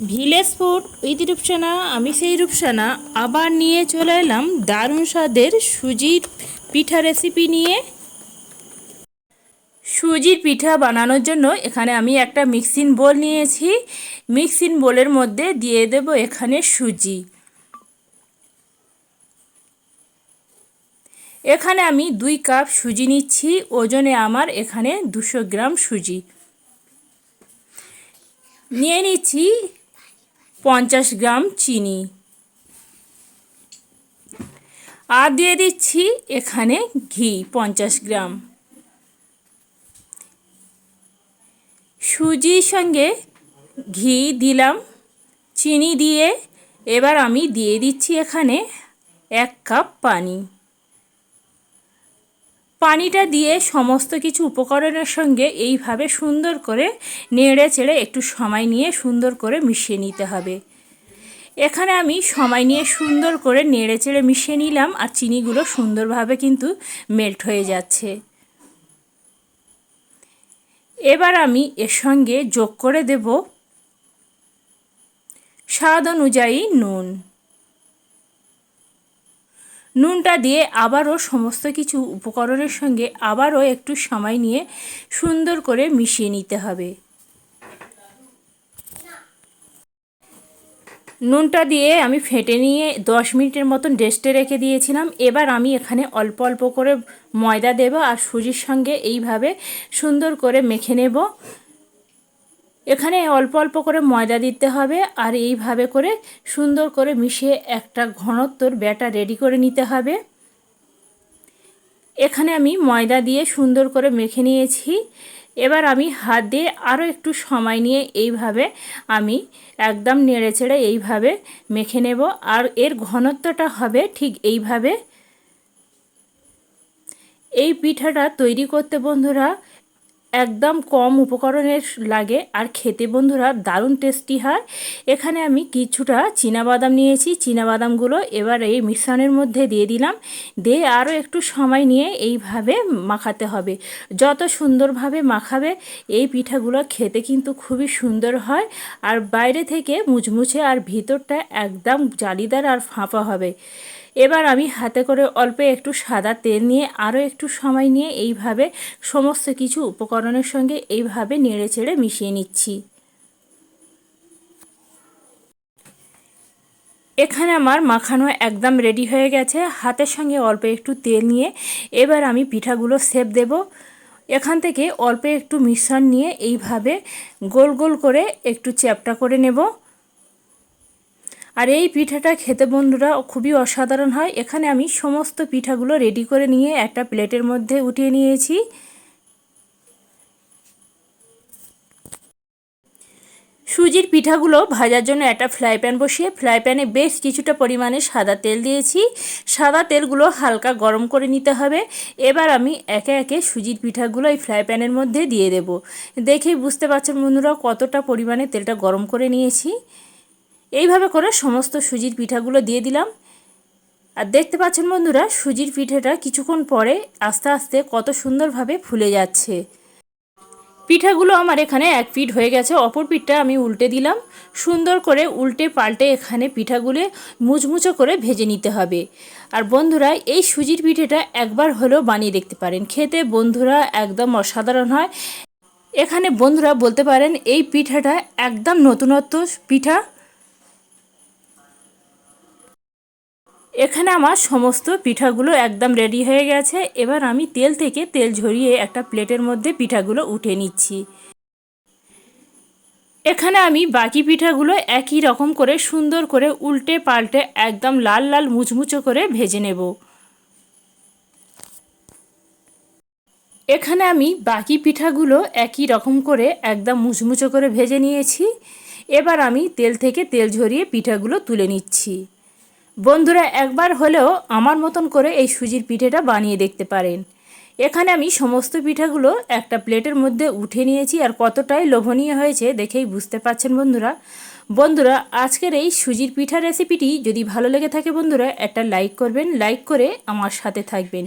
Village food with Rupsana, আমি সেই রূপসানা। আবার নিয়ে চলে এলাম দারুণ স্বাদের সুজির পিঠা রেসিপি নিয়ে। সুজির পিঠা বানানোর জন্য এখানে আমি একটা মিক্সিং বোল নিয়েছি। মিক্সিং বোলের মধ্যে দিয়ে দেব এখানে সুজি। এখানে আমি দুই কাপ সুজি নিচ্ছি, ওজনে আমার এখানে দুশো গ্রাম সুজি। নিয়ে নিচ্ছি পঞ্চাশ গ্রাম চিনি। আর দিয়ে দিচ্ছি এখানে ঘি, পঞ্চাশ গ্রাম। সুজির সঙ্গে ঘি দিলাম। চিনি দিয়ে এবার আমি দিয়ে দিচ্ছি এখানে এক কাপ পানি। পানিটা দিয়ে সমস্ত কিছু উপকরণের সঙ্গে এইভাবে সুন্দর করে নেড়ে চেড়ে একটু সময় নিয়ে সুন্দর করে মিশিয়ে নিতে হবে। এখানে আমি সময় নিয়ে সুন্দর করে নেড়ে চেড়ে মিশিয়ে নিলাম আর চিনিগুলো সুন্দরভাবে কিন্তু মেল্ট হয়ে যাচ্ছে। এবার আমি এর সঙ্গে যোগ করে দেব স্বাদ অনুযায়ী নুন। নুনটা দিয়ে আবারও সমস্ত কিছু উপকরণের সঙ্গে আবারও একটু সময় নিয়ে সুন্দর করে মিশিয়ে নিতে হবে। নুনটা দিয়ে আমি ফেটে নিয়ে দশ মিনিটের মতন রেস্টে রেখে দিয়েছিলাম। এবার আমি এখানে অল্প অল্প করে ময়দা দেব আর সুজির সঙ্গে এইভাবে সুন্দর করে মেখে নেব। এখানে অল্প অল্প করে ময়দা দিতে হবে আর এইভাবে করে সুন্দর করে মিশিয়ে একটা ঘনত্বর ব্যাটা রেডি করে নিতে হবে। এখানে আমি ময়দা দিয়ে সুন্দর করে মেখে নিয়েছি। এবার আমি হাত দিয়ে আরও একটু সময় নিয়ে এইভাবে আমি একদম নেড়ে চেড়ে এইভাবে মেখে নেব। আর এর ঘনত্বটা হবে ঠিক এইভাবে। এই পিঠাটা তৈরি করতে বন্ধুরা একদম কম উপকরণের লাগে। আর খেতে বন্ধুরা দারুণ টেস্টি হয়। এখানে আমি কিছুটা বাদাম নিয়েছি। বাদামগুলো এবার এই মিশ্রণের মধ্যে দিয়ে দিলাম। দিয়ে আরও একটু সময় নিয়ে এইভাবে মাখাতে হবে। যত সুন্দরভাবে মাখাবে, এই পিঠাগুলো খেতে কিন্তু খুবই সুন্দর হয়। আর বাইরে থেকে মুচমুচে আর ভিতরটা একদম জালিদার আর ফাঁপা হবে। এবার আমি হাতে করে অল্প একটু সাদা তেল নিয়ে আরও একটু সময় নিয়ে এইভাবে সমস্ত কিছু উপকরণের সঙ্গে এইভাবে নেড়ে চেড়ে মিশিয়ে নিচ্ছি। এখানে আমার মাখানো একদম রেডি হয়ে গেছে। হাতের সঙ্গে অল্প একটু তেল নিয়ে এবার আমি পিঠাগুলো সেপ দেব। এখান থেকে অল্প একটু মিশ্রণ নিয়ে এইভাবে গোল গোল করে একটু চ্যাপটা করে নেব। আর এই পিঠাটা খেতে বন্ধুরা খুবই অসাধারণ হয়। এখানে আমি সমস্ত পিঠাগুলো রেডি করে নিয়ে একটা প্লেটের মধ্যে উঠিয়ে নিয়েছি। সুজির পিঠাগুলো ভাজার জন্য একটা ফ্রাই প্যান বসিয়ে ফ্রাই প্যানে বেশ কিছুটা পরিমাণে সাদা তেল দিয়েছি। সাদা তেলগুলো হালকা গরম করে নিতে হবে। এবার আমি একে একে সুজির পিঠাগুলো এই ফ্রাই প্যানের মধ্যে দিয়ে দেব। দেখেই বুঝতে পারছেন বন্ধুরা কতটা পরিমাণে তেলটা গরম করে নিয়েছি। এইভাবে করে সমস্ত সুজির পিঠাগুলো দিয়ে দিলাম। আর দেখতে পাচ্ছেন বন্ধুরা, সুজির পিঠাটা কিছুক্ষণ পরে আস্তে আস্তে কত সুন্দরভাবে ফুলে যাচ্ছে। পিঠাগুলো আমার এখানে এক পিঠ হয়ে গেছে, অপর পিঠটা আমি উল্টে দিলাম। সুন্দর করে উল্টে পাল্টে এখানে পিঠাগুলো মুচমুচো করে ভেজে নিতে হবে। আর বন্ধুরা, এই সুজির পিঠেটা একবার হলেও বানিয়ে দেখতে পারেন। খেতে বন্ধুরা একদম অসাধারণ হয়। এখানে বন্ধুরা বলতে পারেন, এই পিঠাটা একদম নতুনত্ব পিঠা। এখানে আমার সমস্ত পিঠাগুলো একদম রেডি হয়ে গেছে। এবার আমি তেল থেকে তেল ঝরিয়ে একটা প্লেটের মধ্যে পিঠাগুলো উঠে নিচ্ছি। এখানে আমি বাকি পিঠাগুলো একই রকম করে সুন্দর করে উল্টে পাল্টে একদম লাল লাল মুচমুচো করে ভেজে নেব। এখানে আমি বাকি পিঠাগুলো একই রকম করে একদম মুচমুচো করে ভেজে নিয়েছি। এবার আমি তেল থেকে তেল ঝরিয়ে পিঠাগুলো তুলে নিচ্ছি। বন্ধুরা, একবার হলেও আমার মতন করে এই সুজির পিঠেটা বানিয়ে দেখতে পারেন। এখানে আমি সমস্ত পিঠাগুলো একটা প্লেটের মধ্যে উঠে নিয়েছি আর কতটাই লোভনীয় হয়েছে দেখেই বুঝতে পারছেন বন্ধুরা। বন্ধুরা, আজকের এই সুজির পিঠা রেসিপিটি যদি ভালো লেগে থাকে বন্ধুরা, একটা লাইক করবেন, লাইক করে আমার সাথে থাকবেন।